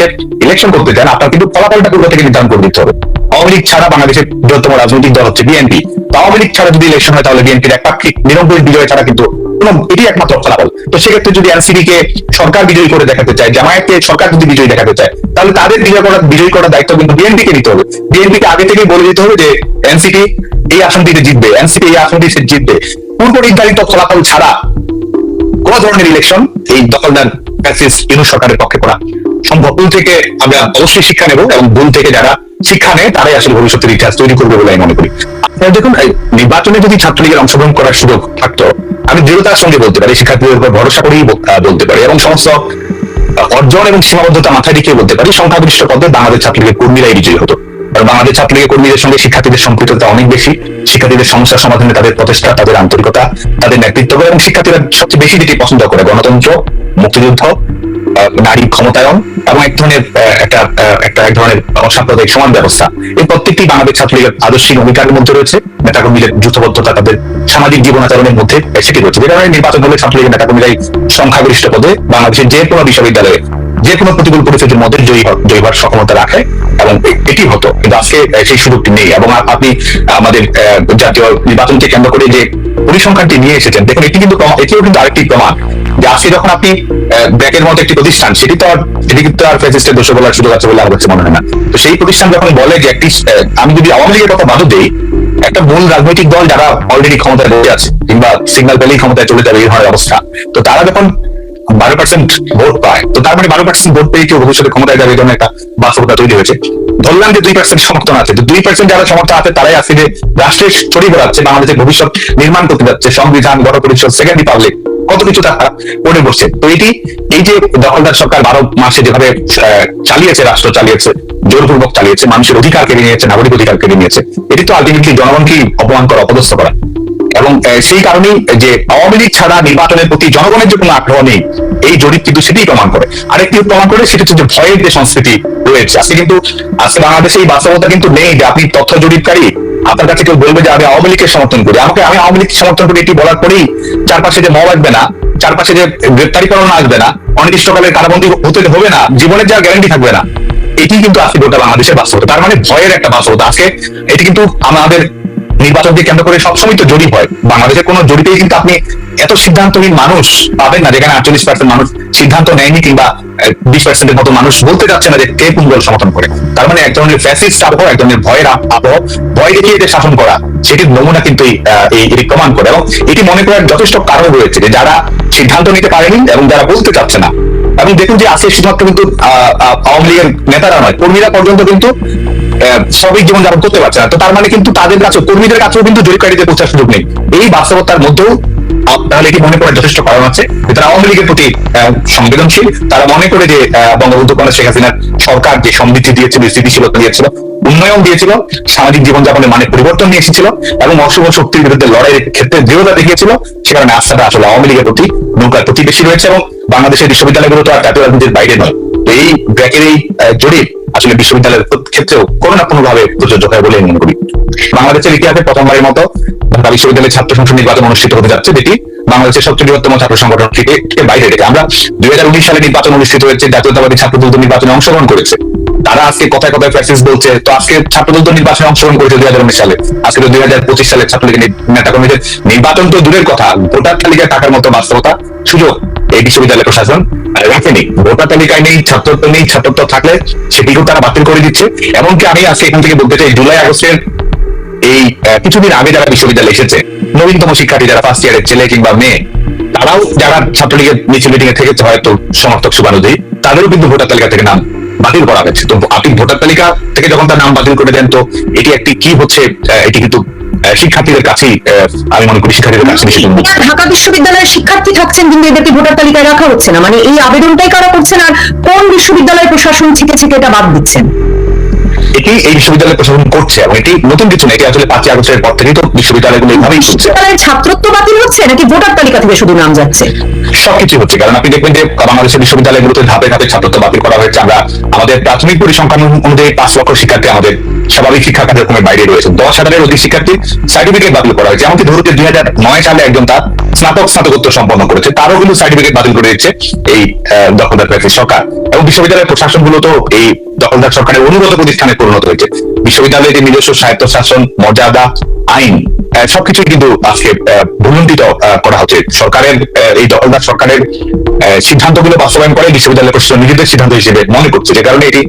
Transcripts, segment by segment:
হচ্ছে ইলেকশন করতে চান, আপনার কিন্তু ফলাফলটা পূর্ব থেকে নির্ধারণ করে দিতে হবে। আওয়ামী লীগ ছাড়া বাংলাদেশের বৃহত্তম রাজনৈতিক দল হচ্ছে বিএনপি তো আওয়ামী লীগ ছাড়া যদি ইলেকশন হয়, তাহলে বিএনপির একপাক্ষিক নিরঙ্কুশ বিজয় ছাড়া কিন্তু কোনো, এটি একমাত্র ফলাফল। তো সেক্ষেত্রে যদি এনসিপি কে সরকার বিজয়ী করে দেখাতে চায় জামায়াতকে সরকার যদি বিজয়ী দেখাতে চায়, তাহলে তাদের বিজয় করার, বিজয়ী করার দায়িত্ব কিন্তু বিএনপি কে নিতে হবে। বিএনপি কে আগে থেকেই বলে দিতে হবে যে, এনসিপি এই আসনটিতে জিতবে, এনসিপি এই আসনটিতে জিতবে। পূর্ব নির্ধারিত ফলাফল ছাড়া কোন ধরনের ইলেকশন এই দখলদার ফ্যাসিস্ট ইউনুস সরকারের পক্ষে করা সম্ভব। ভুল থেকে আমরা অবশ্যই শিক্ষা নেব এবং ভুল থেকে যারা শিক্ষা নেয়, তারাই আসলে ভবিষ্যতের ইতিহাস তৈরি করবে বলে আমি মনে করি। আপনারা দেখুন নির্বাচনে যদি ছাত্রলীগের অংশগ্রহণ করার সুযোগ থাকতো, আমি দৃঢ়তার সঙ্গে বলতে পারি, শিক্ষার্থীদের উপর ভরসা করেই বলতে পারি এবং সমস্ত অর্জন এবং সীমাবদ্ধতা মাথায় রেখে বলতে পারি, সংখ্যাগরিষ্ঠ পদে বাংলাদেশ ছাত্রলীগের কর্মীরাই বিজয়ী হতো। কারণ বাংলাদেশ ছাত্রলীগের কর্মীদের সঙ্গে শিক্ষার্থীদের সম্পৃক্ততা অনেক বেশি। শিক্ষার্থীদের সমস্যা সমাধানে তাদের প্রচেষ্টা, তাদের আন্তরিকতা, তাদের নেতৃত্ব এবং শিক্ষার্থীরা সবচেয়ে বেশি যেটি পছন্দ করে গণতন্ত্র মুক্তিযুদ্ধ নারী ক্ষমতায়ন এবং এক ধরনের একটা একটা এক ধরনের অসাম্প্রদায়িক সমান ব্যবস্থা। এই প্রত্যেকটি বাংলাদেশ ছাত্রলীগের আদর্শিক অঙ্গীকারের মধ্যে রয়েছে। নেতাকর্মীদের যুদ্ধবদ্ধতা, তাদের সামাজিক জীবনাচরণের মধ্যে সেটি রয়েছে। যে কারণে নির্বাচন হলে ছাত্রলীগের নেতাকর্মীরাই সংখ্যাগরিষ্ঠ পদে বাংলাদেশের যে কোনো বিশ্ববিদ্যালয়ে যে কোনো প্রতিকূল পরিস্থিতির মধ্যে জয়ী হ- জয়ী হওয়ার সক্ষমতা রাখে এবং এটি হতো। কিন্তু আজকে সেই সুযোগটি নেই এবং আপনি আমাদের জাতীয় নির্বাচনকে কেন্দ্র করে যে পরিসংখ্যানটি নিয়ে এসেছেন, দেখুন, এটি কিন্তু এটিও কিন্তু আরেকটি প্রমাণ যে আজকে যখন আপনি ব্র্যাকের মতো একটি প্রতিষ্ঠান, সেটি তো আর সেটি কিন্তু আর ফেসিস্টের দোষ বলার সুযোগ আছে বলে আমার মনে হয় না। তো সেই প্রতিষ্ঠান যখন বলে যে একটি আমি যদি আওয়ামী লীগের কথা বাদ দেই, একটা মূল রাজনৈতিক দল যারা অলরেডি ক্ষমতায় বসে আছে, কিংবা সিগন্যাল পেলেই ক্ষমতায় চলে যাবে, এই ধরনের অবস্থা। তো তারা যখন বারো পার্সেন্ট ভোট পায়, তো তার মানে বারো পার্সেন্ট ভোট পেয়ে কেউ ভবিষ্যতে ক্ষমতায় যাবে, এই ধরনের একটা বাস্তবতা তৈরি হয়েছে। ধরলাম যে দুই পার্সেন্ট সমর্থন আছে, তো দুই পার্সেন্ট যারা সমর্থন আছে, তারাই আছে যে রাষ্ট্রের ছড়িয়ে বেড়াচ্ছে, বাংলাদেশের ভবিষ্যৎ নির্মাণ করতে যাচ্ছে, সংবিধান, গণপরিষদ সেকেন্ড রিপাবলিক কত কিছু তারা করে বসছে তো এটি, এই যে দখলদার সরকার বারো মাসে যেভাবে চালিয়েছে, রাষ্ট্র চালিয়েছে, জোরপূর্বক চালিয়েছে, মানুষের অধিকার কেড়ে নিয়েছে, নাগরিক অধিকার কেড়ে নিয়েছে, এটি তো আলটিমেটলি জনগণকেই অপমান করা, অপদস্থ করা। এবং সেই কারণেই যে আওয়ামী লীগ ছাড়া নির্বাচনের প্রতি জনগণের যে কোনো আগ্রহ নেই, এই জরিপ কিন্তু সেটাই প্রমাণ করে। আরেকটি প্রমাণ করে, সেটা হচ্ছে ভয়ের যে সংস্কৃতি রয়েছে, আজকে কিন্তু, আজকে বাংলাদেশে এই বাস্তবতা কিন্তু নেই যে আপনি তথ্য জরিপকারী, আপনার কাছে কেউ বলবে যে আমি আওয়ামী লীগকে সমর্থন করি। আমাকে, আমি আওয়ামী লীগকে সমর্থন করি এটি বলার পরেই চারপাশে যে মব আসবে না, চারপাশে যে গ্রেপ্তারি করানো আসবে না, অনির্দিষ্টকালের কারাবন্দী হতে হবে না, জীবনের যা গ্যারান্টি থাকবে না, এটি কিন্তু আজকে গোটা বাংলাদেশের বাস্তবতা। তার মানে ভয়ের একটা বাস্তবতা। আজকে এটি কিন্তু আমাদের নির্বাচনকে কেন্দ্র করে সবসময় তো জরিপ হয়। বাংলাদেশের কোন জরিপেই কিন্তু আপনি এত সিদ্ধান্তহীন মানুষ পাবেন না, যেখানে আটচল্লিশ পার্সেন্ট মানুষ সিদ্ধান্ত নেয়নি কিংবা বিশ পার্সেন্টের মতো মানুষ বলতে যাচ্ছে না যে কে কোন দল সমর্থন করে। তার মানে এক ধরনের ফ্যাসিস্ট আবহ, এক ধরনের ভয়ের আবহ, ভয় দেখিয়ে যে শাসন করা, সেটির নমুনা কিন্তু এটি প্রমাণ করে এবং এটি মনে করার যথেষ্ট কারণ রয়েছে যে যারা সিদ্ধান্ত নিতে পারেনি এবং যারা বলতে চাচ্ছে না। এবং দেখুন যে আজকে শুধুমাত্র কিন্তু আওয়ামী লীগের নেতারা নয়, কর্মীরা পর্যন্ত কিন্তু স্বাভাবিক জীবন যাপন করতে পারছে না। তো তার মানে কিন্তু তাদের কাছে, কর্মীদের কাছেও কিন্তু জরিপকারীদের পৌঁছার সুযোগ নেই। এই বাস্তবতার মধ্যেও তাহলে এটি মনে করার যথেষ্ট কারণ আছে। তারা আওয়ামী লীগের প্রতি সংবেদনশীল। তারা মনে করে যে বঙ্গবন্ধু কন্যা শেখ হাসিনার সরকার যে সমৃদ্ধি দিয়েছিল স্থিতিশীলতা দিয়েছিল উন্নয়ন দিয়েছিল, সামাজিক জীবনযাপনের মানে পরিবর্তন নিয়ে এসেছিল, এবং অশুভ শক্তির বিরুদ্ধে লড়াইয়ের ক্ষেত্রে দৃঢ়তা দেখিয়েছিল, সে কারণে আস্থাটা আসলে আওয়ামী লীগের প্রতি নৌকার প্রতি বেশি রয়েছে, এবং বাংলাদেশের বিশ্ববিদ্যালয়গুলো তো আর জাতীয় রাজনীতির বাইরে নয়। তো এই ব্র্যাকের এই জরিপ আসলে বিশ্ববিদ্যালয়ের ক্ষেত্রেও কোনো না কোনো ভাবে প্রযোজ্য হয় বলে মনে করি। বাংলাদেশের ইতিহাসে প্রথমবারের মতো ঢাকা বিশ্ববিদ্যালয়ের ছাত্র সংসদ নির্বাচন অনুষ্ঠিত হতে যাচ্ছে, যেটি বাংলাদেশের সবচেয়ে বৃহত্তম ছাত্র সংগঠন থেকে বাইরে রেখে আমরা দুই হাজার উনিশ সালে নির্বাচন অনুষ্ঠিত হয়েছে, জাতীয়তাবাদী ছাত্রদল তো নির্বাচনে অংশগ্রহণ করেছে। তারা আজকে কথায় কথায় ফ্যাসিস বলছে, তো আজকে ছাত্রদল তো নির্বাচনে অংশগ্রহণ করেছে দুই হাজার উনিশ সালে। আজকে তো দুই হাজার পঁচিশ সালে ছাত্রলীগের নেতা কর্মীদের নির্বাচন তো দূরের কথা। ভোটার তালিকায় টাকার মতো বাস্তবতা সুযোগ। এই বিশ্ববিদ্যালয় প্রশাসন রাখেনি ভোটার তালিকায় নেই, ছাত্রত্ব নেই ছাত্রত্ব থাকলে সেটিকেও তারা বাতিল করে দিচ্ছে। এমনকি আমি আজকে এখান থেকে বলতে চাই, জুলাই আগস্টের এই কিছুদিন আগে যারা বিশ্ববিদ্যালয়ে এসেছে, নবীনতম শিক্ষার্থী যারা ফার্স্ট ইয়ারের ছেলে কিংবা মেয়ে, তারাও যারা ছাত্রলীগের মিছিল মিটিং এ থেকেছে, হয়তো সমর্থক শুভানুযায়ী, তাদেরও কিন্তু ভোটার তালিকা থেকে নাম বাতিল করা হয়েছে। তো আপনি ভোটার তালিকা থেকে যখন তার নাম বাতিল করে দেন, তো এটি একটি কি হচ্ছে এটি কিন্তু শিক্ষার্থীদের কাছেই আমি মনে করি শিক্ষার্থীদের কাছে। ঢাকা বিশ্ববিদ্যালয়ের শিক্ষার্থী থাকছেন কিন্তু এদেরকে ভোটার তালিকায় রাখা হচ্ছে না মানে এই আবেদনটাই কারা করছেন আর কোন বিশ্ববিদ্যালয় প্রশাসন ছিটে ছিটে এটা বাদ দিচ্ছেন এটি এই বিশ্ববিদ্যালয় প্রশাসন করছে এবং এটি নতুন কিছু না এটি আসলে পাঁচই আগস্টের পর থেকেই তো বিশ্ববিদ্যালয়গুলো এইভাবেই বিশ্ববিদ্যালয়ের ছাত্রত্ব বাতিল হচ্ছে নাকি ভোটার তালিকা থেকে শুধু নাম যাচ্ছে? সবকিছু হচ্ছে কারণ আপনি দেখবেন যে বাংলাদেশের বিশ্ববিদ্যালয়গুলোতে ধাপে ধাপে ছাত্রত্ব বাতিল করা হয়েছে। আমরা আমাদের প্রাথমিক পরিসংখ্যান অনুযায়ী পাঁচ লক্ষ শিক্ষার্থী আমাদের স্বাভাবিক শিক্ষা কার্যক্রমের বাইরে রয়েছে। দশ হাজারের অধিক শিক্ষার্থী সার্টিফিকেট বাতিল করা হয়েছে। এমনকি ধরুন যে দুই হাজার নয় সালে একজন তার স্নাতক, স্নাতকোত্তর সম্পন্ন করেছে। তারও কিন্তু সার্টিফিকেট বাতিল করে দিচ্ছে এই দখলদার সরকার। এবং বিশ্ববিদ্যালয়ের প্রশাসনগুলো তো এই দখলদার সরকারের অনুগত প্রতিষ্ঠানে পরিণত হয়েছে। বিশ্ববিদ্যালয়ের যে নিজস্ব স্বায়ত্ত শাসন মর্যাদা, আইন সবকিছুই কিন্তু আজকে আহ, করা হচ্ছে। সরকারের এই দখলদার সরকারের সিদ্ধান্তগুলো বাস্তবায়ন করে বিশ্ববিদ্যালয় প্রশাসন নিজেদের সিদ্ধান্ত হিসেবে মনে করছে যে কারণে এটি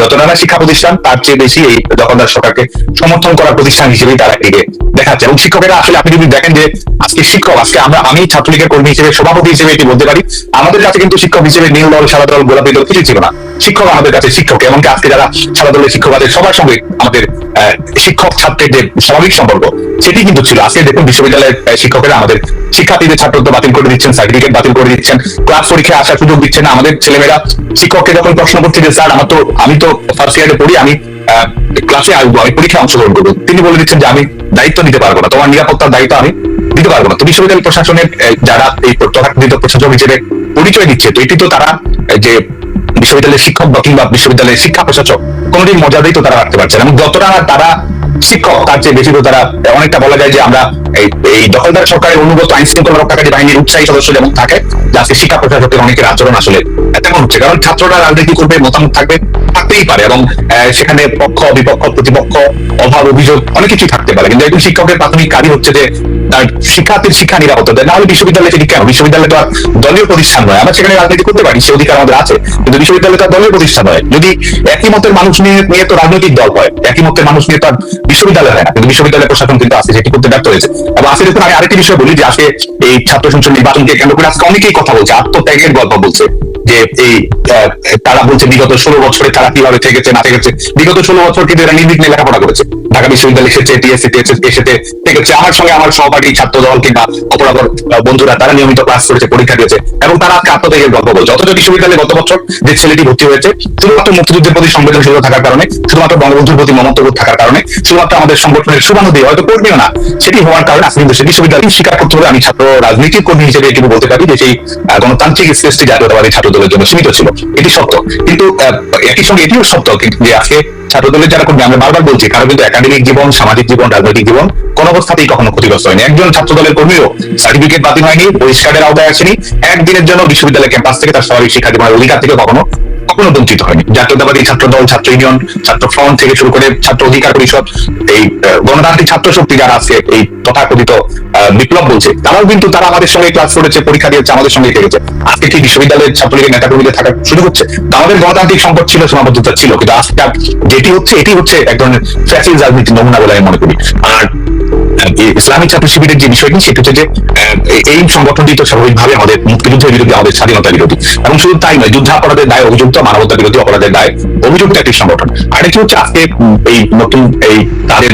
যত নানা শিক্ষা প্রতিষ্ঠান তার চেয়ে বেশি এই দখলদার সরকারকে সমর্থন করার প্রতিষ্ঠান হিসেবেই তারা এটিকে দেখাচ্ছে। এবং শিক্ষকেরা আসলে আপনি যদি দেখেন যে আজকে শিক্ষক আজকে আমরা আমি ছাত্রলীগের কর্মী হিসেবে সভাপতি হিসেবে এটি বলতে পারি আমাদের কাছে কিন্তু শিক্ষক হিসেবে নীল দল সাদা দল গোলাপি দল কিছুই ছিল না। শিক্ষক আমাদের কাছে শিক্ষক এমনকি আজকে যারা সাদা দলের শিক্ষক আছে সবার সঙ্গে আমাদের শিক্ষক ছাত্রের যে স্বাভাবিক সম্পর্ক সেটি কিন্তু ছিল। আজকে দেখুন বিশ্ববিদ্যালয়ের শিক্ষকেরা আমাদের শিক্ষার্থীদের ছাত্রত্ব বাতিল করে দিচ্ছেন সার্টিফিকেট বাতিল করে দিচ্ছেন ক্লাস পরীক্ষায় আসার সুযোগ দিচ্ছেন না। আমাদের ছেলেমেয়েরা, শিক্ষককে যখন প্রশ্ন করছে যে, স্যার, আমার তো, আমি তো ফার্স্ট ইয়ারে পড়ি, আমি ক্লাসে আসব, আমি পরীক্ষায় অংশগ্রহণ করব। তিনি বলে দিচ্ছেন যে, আমি দায়িত্ব নিতে পারব না। তোমার নিরাপত্তার দায়িত্ব আমি দিতে পারব না। তো বিশ্ববিদ্যালয় প্রশাসনের যারা এই তথাকথিত প্রশাসক হিসেবে পরিচয় দিচ্ছে, তো এটি তো তারা যে বিশ্ববিদ্যালয়ের শিক্ষক বা কিংবা বিশ্ববিদ্যালয়ের শিক্ষা প্রশাসক, কোনোদিন মর্যাদাই তো তারা রাখতে পারছে না। এবং যতটা তারা শিক্ষক, তার চেয়ে বেশি তো তারা অনেকটা বলা যায় যে আমরা এই দখলদার সরকারের অনুগত আইন শৃঙ্খলা রক্ষাকারী বাহিনীর উৎসাহী সদস্য যেমন থাকে আজকে শিক্ষা প্রশাসকের অনেকের আচরণ আসলে তেমন হচ্ছে। কারণ ছাত্ররা রাজনীতি করবে, মতামত থাকবে, থাকতেই পারে এবং সেখানে পক্ষ, বিপক্ষ, প্রতিপক্ষ, অভাব, অভিযোগ অনেক কিছুই থাকতে পারে। কিন্তু একজন শিক্ষকের প্রাথমিক কাজই হচ্ছে যে শিক্ষার্থীর শিক্ষা নিরাপত্তা দেয়। না হলে বিশ্ববিদ্যালয়ে সেটি কেন? বিশ্ববিদ্যালয় তো আর দলীয় প্রতিষ্ঠান নয়। আমরা সেখানে রাজনীতি করতে পারি, সে অধিকার আমাদের আছে। কিন্তু বিশ্ববিদ্যালয় তো আর দলীয় প্রতিষ্ঠান নয়। যদি একই মতের মানুষ নিয়ে নিয়ে তো রাজনৈতিক দল হয়, একই মতের মানুষ নিয়ে তো আর বিশ্ববিদ্যালয় হয় না। কিন্তু বিশ্ববিদ্যালয় প্রশাসন কিন্তু আছে, সেটি করতে ব্যর্থ হয়েছে। এবং দেখুন, আমি আরেকটি বিষয় বলি যে, আজকে এই ছাত্র সংসদ নির্বাচনকে কেন্দ্র করে আজকে অনেকেই কথা বলছে। আত্মত্যাগের গল্প বলছে যে এই তারা বলছে বিগত ষোলো বছরে তারা কীভাবে থেকেছে, না থেকেছে। বিগত ষোলো বছর কিন্তু এরা নির্বিঘ্নে লেখাপড়া করেছে। ঢাকা বিশ্ববিদ্যালয় এসেছে টিএসসি এসেছে থেকেছে। আমার সঙ্গে আমার সহপাঠী ছাত্র দল কিংবা অপরাধর আহ, বন্ধুরা তারা নিয়মিত ক্লাস করেছে পরীক্ষা দিয়েছে এবং তারা আজকে আত্মত্যাগের গল্প বলছে। অথচ বিশ্ববিদ্যালয়ে গত বছর যে ছেলেটি ভর্তি হয়েছে শুধুমাত্র মুক্তিযুদ্ধের প্রতি সংবেদনশীলতা থাকার কারণে শুধুমাত্র বঙ্গবন্ধুর প্রতি মমত্ববোধ থাকার কারণে শুধুমাত্র আমাদের সংগঠনের শুভানুদি হয়তো কর্মীও না সেটি হওয়ার কারণে আজকে কিন্তু বিশ্ববিদ্যালয় স্বীকার করতে হবে আমি ছাত্র রাজনীতির কর্মী হিসেবে এটুকু বলতে পারি যে সেই গণতান্ত্রিক স্পেসটি জাতীয়তাবাদী ছাত্র দলের জন্য সীমিত ছিল। এটি সত্য। কিন্তু একই সঙ্গে এটিও সত্য যে আজকে ছাত্র দলের যারা কর্মী আমরা বারবার বলছি কারও কিন্তু একাডেমিক জীবন সামাজিক জীবন রাজনৈতিক জীবন কোন অবস্থাতেই কখনো ক্ষতিগ্রস্ত হয়নি। একজন ছাত্র দলের কর্মীও সার্টিফিকেট বাতিল হয়নি বহিষ্কারের আওতায় আসেনি। একদিনের জন্য বিশ্ববিদ্যালয় ক্যাম্পাস থেকে তার স্বাভাবিক শিক্ষা জীবনের অধিকার থেকে কখনো কখনো বঞ্চিত হয়নি। জাতীয়তাবাদী ছাত্র দল ছাত্র ইউনিয়ন, ছাত্র ফ্রন্ট থেকে শুরু করে ছাত্র অধিকার পরিষদ, এই গণতান্ত্রিক ছাত্র শক্তি যারা আজকে এই তথাকথিত বিপ্লব বলছে, তারাও কিন্তু, তারা আমাদের সঙ্গে ক্লাস করেছে পরীক্ষা দিয়েছে, আমাদের সঙ্গে থেকেছে আজকে কি বিশ্ববিদ্যালয়ের ছাত্রলীগের নেতাকর্মীদের থাকার সুযোগ হচ্ছে? আমাদের গণতান্ত্রিক সংকট ছিল, সীমাবদ্ধতা ছিল, কিন্তু আজকে যেটি হচ্ছে, এটি হচ্ছে এক ধরনের ফ্যাসিল রাজনীতির নমুনা বলে আমি মনে করি। আর ইসলামিক ছাত্র শিবিরের যে বিষয়টি সেটি হচ্ছে যে এই সংগঠনটি তো স্বাভাবিকভাবে আমাদের মুক্তিযুদ্ধের বিরোধী আমাদের স্বাধীনতা বিরোধী। এবং শুধু তাই নয়, যুদ্ধাপরাধের দায় অভিযুক্ত মানবতা বিরোধী অপরাধের দায় অভিযুক্ত একটি সংগঠন। আরেকটি হচ্ছে আজকে এই নতুন, এই তাদের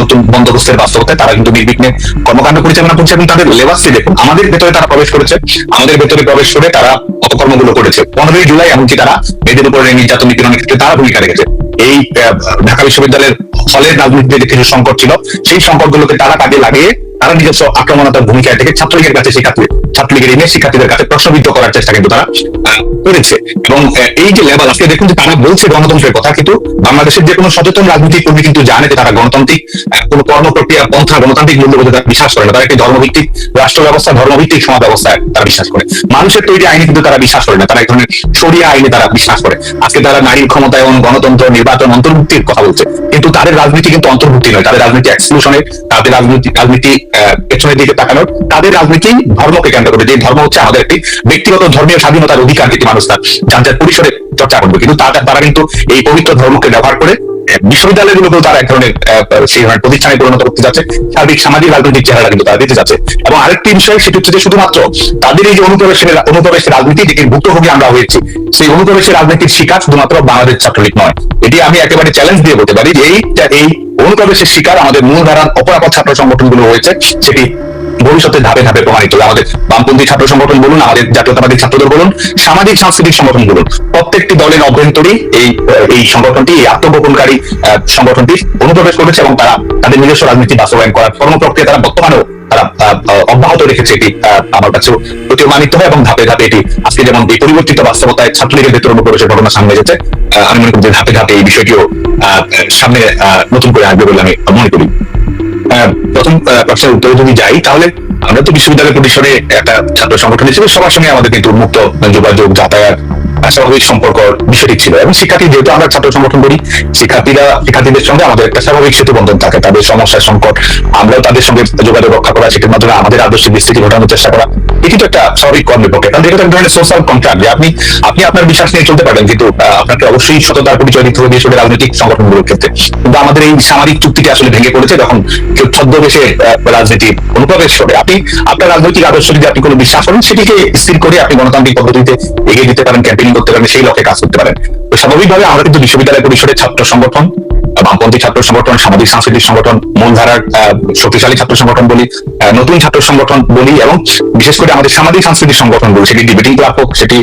নতুন বন্দোবস্তের বাস্তবতায় তারা কিন্তু নির্বিঘ্নে কর্মকাণ্ড পরিচালনা করছে এবং তাদের লেবাসটি দেখুন, আমাদের ভেতরে তারা প্রবেশ করেছে, আমাদের ভেতরে প্রবেশ করে তারা অপকর্মগুলো করেছে। পনেরোই জুলাই এমনকি তারা মেয়েদের উপরে নির্যাতন নিপীড়নের ক্ষেত্রে তারা ভূমিকা রেখেছে। এই ঢাকা বিশ্ববিদ্যালয়ের হলের রাজনীতিতে যে কিছু সংকট ছিল, সেই সংকটগুলোকে তারা কাজে লাগিয়ে তারা নিজস্ব আক্রমণাত্মক ভূমিকায় থেকে ছাত্রলীগের কাছে শিক্ষার্থী ছাত্রলীগের ইমেজ শিক্ষার্থীদের কাছে প্রশ্নবিদ্ধ করার চেষ্টা কিন্তু তারা করেছে। এবং এই যে লেভেল আজকে দেখুন যে তারা বলছে গণতন্ত্রের কথা, কিন্তু বাংলাদেশের যে কোনো সচেতন রাজনৈতিক কর্মী কিন্তু জানে যে তারা গণতান্ত্রিক কোনো কর্ম প্রক্রিয়া পন্থা, গণতান্ত্রিক মূল্যবোধে তারা বিশ্বাস করে না। তারা একটি ধর্মভিত্তিক রাষ্ট্র ব্যবস্থা, ধর্মভিত্তিক সমাজ ব্যবস্থায় তারা বিশ্বাস করে। মানুষের তৈরি আইনে কিন্তু তারা বিশ্বাস করে না। তারা এক ধরনের সরিয়া আইনে তারা বিশ্বাস করে। আজকে তারা নারীর ক্ষমতায়ন গণতন্ত্র, নির্বাচন, অন্তর্ভুক্তির কথা বলছে। কিন্তু তাদের রাজনীতি কিন্তু অন্তর্ভুক্তি নয়। তাদের রাজনীতি এক্সক্লুশনের তাদের রাজনীতি রাজনীতি পেছনের দিকে তাকানোর, তাদের রাজনীতি ধর্মকে কেন্দ্র করে যে ধর্ম হচ্ছে আমাদের একটি ব্যক্তিগত ধর্মীয় স্বাধীনতার অধিকার যেটি মানুষ তার যার যার পরিসরে চর্চা করবে। কিন্তু তারা কিন্তু এই পবিত্র ধর্মকে ব্যবহার করে বিশ্ববিদ্যালয়গুলোকেও তারা এক ধরনের সেই ধরনের প্রতিষ্ঠানে পরিণত করতে যাচ্ছে। সার্বিক, সামাজিক, রাজনৈতিক চেহারা কিন্তু তারা দিতে যাচ্ছে। এবং আরেকটি বিষয় সেটি হচ্ছে যে শুধুমাত্র তাদের এই যে অনুপ্রবেশের অনুপ্রবেশের রাজনীতি যেটির ভুক্তভোগী আমরা হয়েছি, সেই অনুপ্রবেশের রাজনীতির শিকার শুধুমাত্র বাংলাদেশ ছাত্রলীগ নয়। এটি আমি একেবারে চ্যালেঞ্জ দিয়ে বলতে পারি যে এই এই অনুপ্রবেশের শিকার আমাদের মূলধারার অপরাপর ছাত্র সংগঠনগুলো হয়েছে, সেটি ভবিষ্যতে ধাপে ধাপে প্রমাণিত হবে। আমাদের বামপন্থী ছাত্র সংগঠন বলুন, আমাদের জাতীয়তাবাদী ছাত্রদল বলুন, সামাজিক, সাংস্কৃতিক সংগঠন বলুন, প্রত্যেকটি দলের অভ্যন্তরী এই এই সংগঠনটি, এই আত্মগোপনকারী সংগঠনটি অনুপ্রবেশ করেছে এবং তারা তাদের নিজস্ব রাজনীতি বাস্তবায়ন করার কর্মপ্রক্রিয়া তারা বর্তমানেও তারা অব্যাহত রেখেছে এটি আমার কাছেও প্রতীয়মানিত হয় এবং ধাপে ধাপে এটি আজকে যেমন এই পরিবর্তিত বাস্তবতায় ছাত্রলীগের ভেতর অনুপ্রবেশের ঘটনা সামনে এসেছে আমি মনে করি যে ধাপে ধাপে এই বিষয়টিও সামনে নতুন করে আসবে বলে আমি মনে করি। প্রথম প্রশ্নের উত্তরে যদি যাই, তাহলে আমরা তো বিশ্ববিদ্যালয় প্রতিষ্ঠানে একটা ছাত্র সংগঠন হিসেবে সবার সঙ্গে আমাদের কিন্তু উন্মুক্ত যোগাযোগ, যাতায়াত স্বাভাবিক সম্পর্ক বিষয়টি ছিল। এবং শিক্ষার্থী যেহেতু আমরা ছাত্র সংগঠন করি, শিক্ষার্থীরা, শিক্ষার্থীদের সঙ্গে আমাদের একটা স্বাভাবিক সেতু বন্ধন থাকে। তাদের সমস্যা সংকট, আমরাও তাদের সঙ্গে যোগাযোগ রক্ষা করা, সেটির মাধ্যমে আমাদের আদর্শিক বিস্তৃতি ঘটানোর চেষ্টা করা। এটি তো একটা স্বাভাবিক কর্মের পক্ষে। কারণ এটা তো এক ধরনের সোশ্যাল কন্ট্রাক্ট যে আপনি আপনি আপনার বিশ্বাস নিয়ে চলতে পারেন কিন্তু আপনাকে অবশ্যই সততার পরিচয় দিতে হবে করে রাজনৈতিক সংগঠনগুলোর ক্ষেত্রে। কিন্তু আমাদের এই সামাজিক চুক্তিটি আসলে ভেঙে পড়েছে যখন কেউ ছদ্মবেশে রাজনীতি অনুপ্রবেশ করে। আপনি, আপনার রাজনৈতিক আদর্শ যদি আপনি কোনো বিশ্বাস করেন, সেটিকে স্থির করে আপনি গণতান্ত্রিক পদ্ধতিতে এগিয়ে দিতে পারেন ক্যাম্পেইনিং করতে পারেন, সেই লক্ষ্যে কাজ করতে পারেন। স্বাভাবিকভাবে আমরা কিন্তু বিশ্ববিদ্যালয় পরিষদের ছাত্র সংগঠন বামপন্থী ছাত্র সংগঠন, সামাজিক, সাংস্কৃতিক সংগঠন মূলধারার শক্তিশালী ছাত্র সংগঠন বলি নতুন ছাত্র সংগঠন বলি এবং বিশেষ করে আমাদের সামাজিক, সাংস্কৃতিক সংগঠন বলি, সেটি ডিবেটিং ক্লাব হোক, সেটি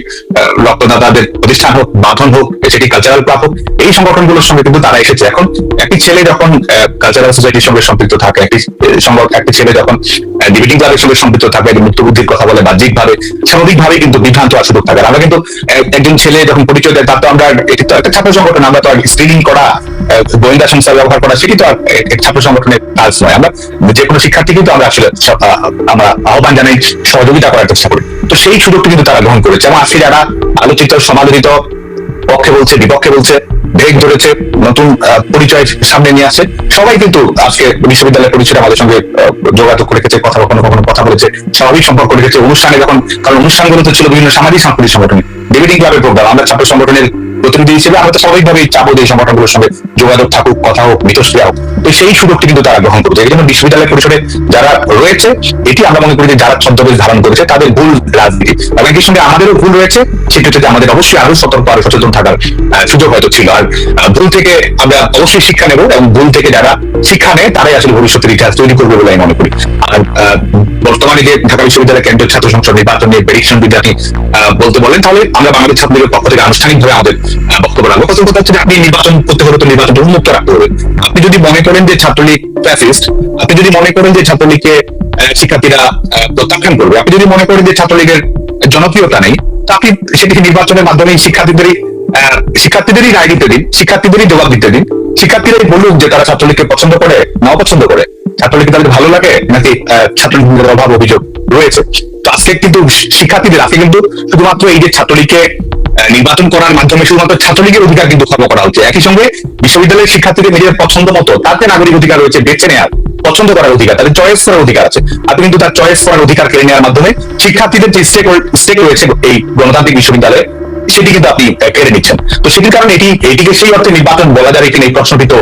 রক্তদাতাদের প্রতিষ্ঠান হোক, বাঁধন হোক সেটি কালচারাল ক্লাব হোক, এই সংগঠনগুলোর সঙ্গে কিন্তু তারা এসেছে। এখন একটি ছেলে যখন কালচারাল সোসাইটির সঙ্গে সম্পৃক্ত থাকে, একটি একটি ছেলে যখন ডিবেটিং ক্লাবের সঙ্গে সম্পৃক্ত থাকে মুক্ত বুদ্ধির কথা বলে বাহ্যিক ভাবে স্বাভাবিকভাবেই কিন্তু বিভ্রান্ত আর সুযোগ থাকে আমরা কিন্তু একজন ছেলে যখন পরিচয় দেয়, তার তো আমরা, এটি তো একটা ছাত্র সংগঠন, আমরা তো আর স্ক্রিনিং করা গোয়েন্দা সংস্থা ব্যবহার করা, সেটি তো আর ছাত্র সংগঠনের কাজ নয়। আমরা যে কোনো শিক্ষার্থী কিন্তু আমরা আসলে আমরা আহ্বান জানাই, সহযোগিতা করার চেষ্টা করি। তো সেই সুযোগটি কিন্তু তারা গ্রহণ করেছে। এবং আজকে যারা আলোচিত, সমালোচিত, পক্ষে বলছে, বিপক্ষে বলছে ব্রেক ধরেছে, নতুন পরিচয় সামনে নিয়ে আসে। সবাই কিন্তু আজকে বিশ্ববিদ্যালয়ের পরিচয় আমাদের সঙ্গে যোগাযোগ করে রেখেছে, কথা কখনো কখনো কথা বলেছে, স্বাভাবিক সম্পর্ক রেখেছে। অনুষ্ঠানে যখন, কারণ অনুষ্ঠানগুলো তো ছিল বিভিন্ন সামাজিক, সাংস্কৃতিক সংগঠনের ডিবেটিং ক্লাবের প্রোগ্রাম আমরা ছাত্র সংগঠনের প্রতিনিধি হিসেবে আমরা তো স্বাভাবিকভাবেই চাবো যে সংগঠনগুলোর সঙ্গে যোগাযোগ থাকুক, কথা হোক মিথস্ক্রিয়া হোক। তো সেই সুযোগটি কিন্তু তারা গ্রহণ করেছে। এই জন্য বিশ্ববিদ্যালয় পরিষদে যারা রয়েছে, এটি আমরা মনে করি যে যারা ছদ্মবেশ ধারণ করেছে, তাদের ভুল রাজনীতি। এবং একই সঙ্গে আমাদেরও ভুল রয়েছে সেটি হচ্ছে আমাদের অবশ্যই আরও সতর্ক আরও সচেতন থাকার সুযোগ হয়তো ছিল। আর ভুল থেকে আমরা অবশ্যই শিক্ষা নেব এবং ভুল থেকে যারা শিক্ষা নেয়, তারাই আসলে ভবিষ্যতের ইতিহাস তৈরি করবে বলে আমি মনে করি। আর বর্তমানে যে ঢাকা বিশ্ববিদ্যালয় কেন্দ্রীয় ছাত্র সংসদ নির্বাচন নিয়ে প্রেডিকশন যদি বলতে বলেন, তাহলে আমরা বাংলাদেশ ছাত্রলীগের পক্ষ থেকে আনুষ্ঠানিকভাবে আমাদের বক্তব্য রাখব। প্রথম কথা হচ্ছে আপনি নির্বাচন করতে হলে তো নির্বাচন উন্মুক্ত রাখতে হবে। আপনি যদি মনে করেন যে ছাত্রলীগ ফ্যাসিস্ট আপনি যদি মনে করেন যে ছাত্রলীগকে শিক্ষার্থীরা প্রত্যাখ্যান করবে, আপনি যদি মনে করেন যে ছাত্রলীগের জনপ্রিয়তা নেই, তা আপনি সেটিকে নির্বাচনের মাধ্যমে শিক্ষার্থীদেরই শিক্ষার্থীদেরই রায় দিতে দিন, শিক্ষার্থীদেরই জবাব দিতে দিন, শিক্ষার্থীরাই বলুক যে তারা ছাত্রলীগকে পছন্দ করে না অপছন্দ করে। ছাত্রলীগকে তাদের ভালো লাগে, নাকি ছাত্রলীগের অভাব, অভিযোগ রয়েছে? তো আজকে কিন্তু শিক্ষার্থীদের, আজকে কিন্তু শুধুমাত্র এই যে ছাত্রলীগকে নির্বাচন করার মাধ্যমে শুধুমাত্র ছাত্রলীগের অধিকার কিন্তু খর্ব করা হচ্ছে। একই সঙ্গে বিশ্ববিদ্যালয়ের শিক্ষার্থীদের নিজের পছন্দ মতো, তাতে নাগরিক অধিকার রয়েছে, বেছে নেওয়ার পছন্দ করার অধিকার, তাদের চয়েস করার অধিকার আছে। আপনি কিন্তু তার চয়েস করার অধিকার কেড়ে নেওয়ার মাধ্যমে শিক্ষার্থীদের যে স্টেক স্টেক রয়েছে এই গণতান্ত্রিক বিশ্ববিদ্যালয়ে, সেটি কিন্তু আপনি কেড়ে নিচ্ছেন। তো সেটির কারণে এটি এটিকে সেই অর্থে নির্বাচন বলা যাবে কিনা এই প্রশ্নটি তো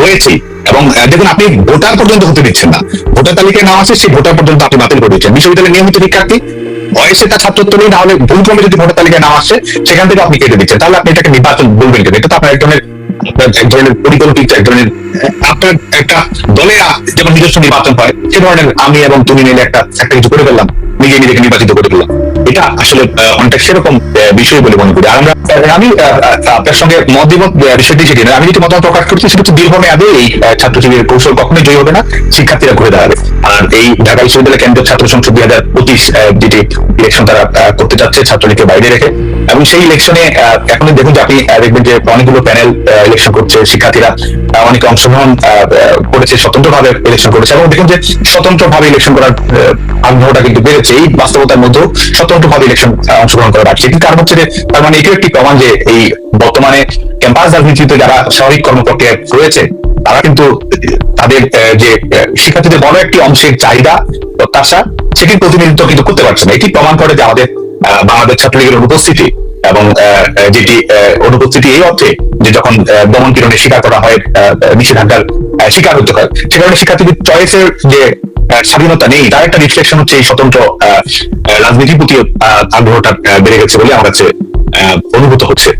রয়েছে এবং দেখুন, আপনি ভোটার পর্যন্ত হতে দিচ্ছেন না। ভোটার তালিকায় নাম আছে, সেই ভোটার পর্যন্ত আপনি বাতিল করে দিচ্ছেন। বিশ্ববিদ্যালয়ের নিয়মিত শিক্ষার্থী বয়সে তার ছাত্রত্ব নেই তাহলে ভুল ক্রমে যদি ভোটার তালিকায় নাম আসছে সেখান থেকে আপনি কেটে দিচ্ছেন। তাহলে আপনি এটাকে নির্বাচন বলবেন কেন? এটা তো আপনার এক ধরনের এক ধরনের পরিকল্পিত এক ধরনের আপনার একটা দলে যেমন নিজস্ব নির্বাচন হয় সে ধরনের আমি এবং তুমি মিলে একটা একটা কিছু করে ফেললাম নিজে নিজেকে নির্বাচিত করে ফেললাম এটা আসলে অনেকটা সেরকম বিষয় বলে মনে করি। আর আমরা আমি আপনার সঙ্গে মত আহ, বিষয়টি সেটি নয়। আমি যেটি মতামত প্রকাশ করছি সেটা হচ্ছে দীর্ঘমেয়াদে এই ছাত্র কৌশল কখনোই জয়ী হবে না শিক্ষার্থীরা ঘুরে দাঁড়াবে। এই ঢাকা বিশ্ববিদ্যালয় কেন্দ্রীয় ছাত্র সংসদ দুই হাজার পঁচিশ যেটি ইলেকশন তারা করতে যাচ্ছে ছাত্রলীগকে বাইরে রেখে। এবং সেই ইলেকশনে এখন দেখুন যে আপনি দেখবেন যে অনেকগুলো প্যানেল ইলেকশন করছে শিক্ষার্থীরা। অনেকে অংশগ্রহণ করেছে, স্বতন্ত্রভাবে ইলেকশন করেছে। এবং দেখুন যে স্বতন্ত্রভাবে ইলেকশন করার আগ্রহটা কিন্তু বেড়েছে। এই বাস্তবতার মধ্যেও স্বতন্ত্রভাবে ইলেকশন অংশগ্রহণ করা বাড়ছে। এটির কারণ হচ্ছে যে, তার মানে এটিও একটি প্রমাণ যে এই বর্তমানে ক্যাম্পাস রাজনীতিতে যারা স্বাভাবিক কর্মপক্ষে রয়েছে তারা কিন্তু, তাদের যে শিক্ষার্থীদের বড় একটি অংশের চাহিদা প্রত্যাশা, সেটির প্রতিনিধিত্ব কিন্তু করতে পারছে না। এটি প্রমাণ করে যে আমাদের বাংলাদেশ ছাত্রলীগের অনুপস্থিতি এবং যেটি অনুপস্থিতি এই অর্থে যে যখন দমন পীড়নের শিকার করা হয় নিষেধাজ্ঞার শিকার হতে হয়, সে কারণে শিক্ষার্থীদের চয়েসের যে স্বাধীনতা নেই, তার একটা রিফ্লেকশন হচ্ছে এই স্বতন্ত্র রাজনীতির প্রতি আগ্রহটা বেড়ে গেছে বলে আমার কাছে অনুভূত হচ্ছে।